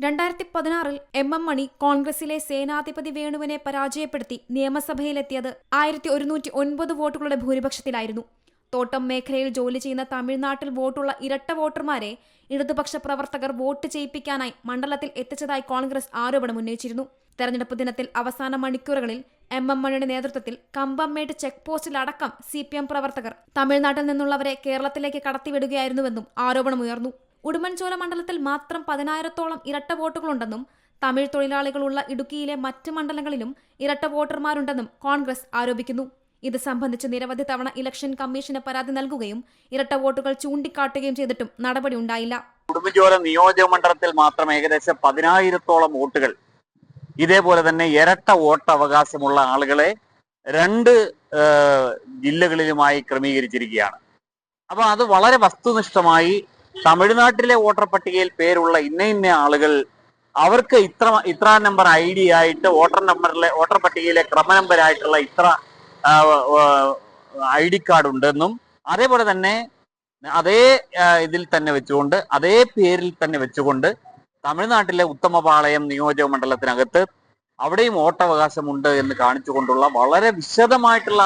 രണ്ടായിരത്തി പതിനാറിൽ M M മണി കോൺഗ്രസിലെ സേനാധിപതി വേണുവിനെ പരാജയപ്പെടുത്തി നിയമസഭയിലെത്തിയത് ആയിരത്തി ഒരുന്നൂറ്റി ഒൻപത് വോട്ടുകളുടെ ഭൂരിപക്ഷത്തിലായിരുന്നു. തോട്ടം മേഖലയിൽ ജോലി ചെയ്യുന്ന തമിഴ്നാട്ടിൽ വോട്ടുള്ള ഇരട്ട വോട്ടർമാരെ ഇടതുപക്ഷ പ്രവർത്തകർ വോട്ട് ചെയ്യിപ്പിക്കാനായി മണ്ഡലത്തിൽ എത്തിച്ചതായി കോൺഗ്രസ് ആരോപണം ഉന്നയിച്ചിരുന്നു. തെരഞ്ഞെടുപ്പ് ദിനത്തിൽ അവസാന മണിക്കൂറുകളിൽ എം എം മണിയുടെ നേതൃത്വത്തിൽ കമ്പമ്മേട് ചെക്ക് പോസ്റ്റിലടക്കം സി പി എം പ്രവർത്തകർ തമിഴ്നാട്ടിൽ നിന്നുള്ളവരെ കേരളത്തിലേക്ക് കടത്തിവിടുകയായിരുന്നുവെന്നും ആരോപണമുയർന്നു. ഉടുമ്പൻചോല മണ്ഡലത്തിൽ മാത്രം പതിനായിരത്തോളം ഇരട്ട വോട്ടുകളുണ്ടെന്നും തമിഴ് തൊഴിലാളികളുള്ള ഇടുക്കിയിലെ മറ്റ് മണ്ഡലങ്ങളിലും ഇരട്ട വോട്ടർമാരുണ്ടെന്നും കോൺഗ്രസ് ആരോപിക്കുന്നു. ഇത് സംബന്ധിച്ച് നിരവധി തവണ ഇലക്ഷൻ കമ്മീഷന് പരാതി നൽകുകയും ഇരട്ട വോട്ടുകൾ ചൂണ്ടിക്കാട്ടുകയും ചെയ്തിട്ടും നടപടി ഉണ്ടായില്ല. ഉടുമ്പൻചോല നിയോജക മണ്ഡലത്തിൽ മാത്രം ഏകദേശം പതിനായിരത്തോളം വോട്ടുകൾ ഇതേപോലെ തന്നെ ഇരട്ട വോട്ട് അവകാശമുള്ള ആളുകളെ രണ്ട് ജില്ലകളിലുമായി ക്രമീകരിച്ചിരിക്കുകയാണ്. അപ്പൊ അത് വളരെ വസ്തുനിഷ്ഠമായി തമിഴ്നാട്ടിലെ വോട്ടർ പട്ടികയിൽ പേരുള്ള ഇന്ന ഇന്ന ആളുകൾ അവർക്ക് ഇത്ര ഇത്ര നമ്പർ ഐ ഡി ആയിട്ട് വോട്ടർ നമ്പറിലെ വോട്ടർ പട്ടികയിലെ ക്രമ നമ്പരായിട്ടുള്ള ഇത്ര ഐ ഡി കാർഡ് ഉണ്ടെന്നും അതേപോലെ തന്നെ അതേ ഇതിൽ തന്നെ വെച്ചുകൊണ്ട് അതേ പേരിൽ തന്നെ വെച്ചുകൊണ്ട് തമിഴ്നാട്ടിലെ ഉത്തമപാളയം നിയോജക മണ്ഡലത്തിനകത്ത് അവിടെയും വോട്ടവകാശമുണ്ട് എന്ന് കാണിച്ചുകൊണ്ടുള്ള വളരെ വിശദമായിട്ടുള്ള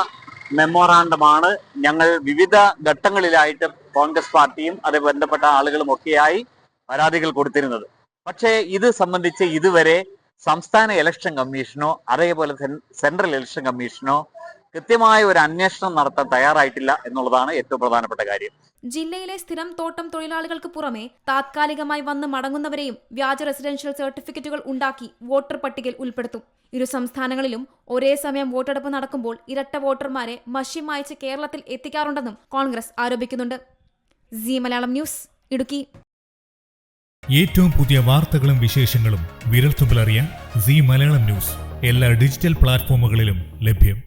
മെമ്മോറാണ്ടമാണ്. ഞങ്ങൾ വിവിധ ഘട്ടങ്ങളിലായിട്ട് കോൺഗ്രസ് പാർട്ടിയും അത് ബന്ധപ്പെട്ട ആളുകളും ഒക്കെയായി പരാതികൾ കൊടുത്തിരുന്നത്. പക്ഷേ ഇത് സംബന്ധിച്ച് ഇതുവരെ സംസ്ഥാന ഇലക്ഷൻ കമ്മീഷനോ അതേപോലെ സെൻട്രൽ ഇലക്ഷൻ കമ്മീഷനോ കൃത്യമായ ഒരു അന്വേഷണം നടത്താൻ തയ്യാറായിട്ടില്ല എന്നുള്ളതാണ് ഏറ്റവും പ്രധാനപ്പെട്ട കാര്യം. ജില്ലയിലെ സ്ഥിരം തോട്ടം തൊഴിലാളികൾക്ക് പുറമെ താത്കാലികമായി വന്ന് മടങ്ങുന്നവരെയും വ്യാജ റെസിഡൻഷ്യൽ സർട്ടിഫിക്കറ്റുകൾ ഉണ്ടാക്കി വോട്ടർ പട്ടികയിൽ ഉൾപ്പെടുത്തും. ഇരു സംസ്ഥാനങ്ങളിലും ഒരേ സമയം വോട്ടെടുപ്പ് നടക്കുമ്പോൾ ഇരട്ട വോട്ടർമാരെ മഷി മായച്ച് കേരളത്തിൽ എത്തിക്കാറുണ്ടെന്നും കോൺഗ്രസ് ആരോപിക്കുന്നുണ്ട്. C Malayalam news Idukki. ഏറ്റവും പുതിയ വാർത്തകളും വിശേഷങ്ങളും വിരൽത്തുമ്പിലറിയാൻ സി മലയാളം ന്യൂസ് എല്ലാ ഡിജിറ്റൽ പ്ലാറ്റ്ഫോമുകളിലും ലഭ്യം.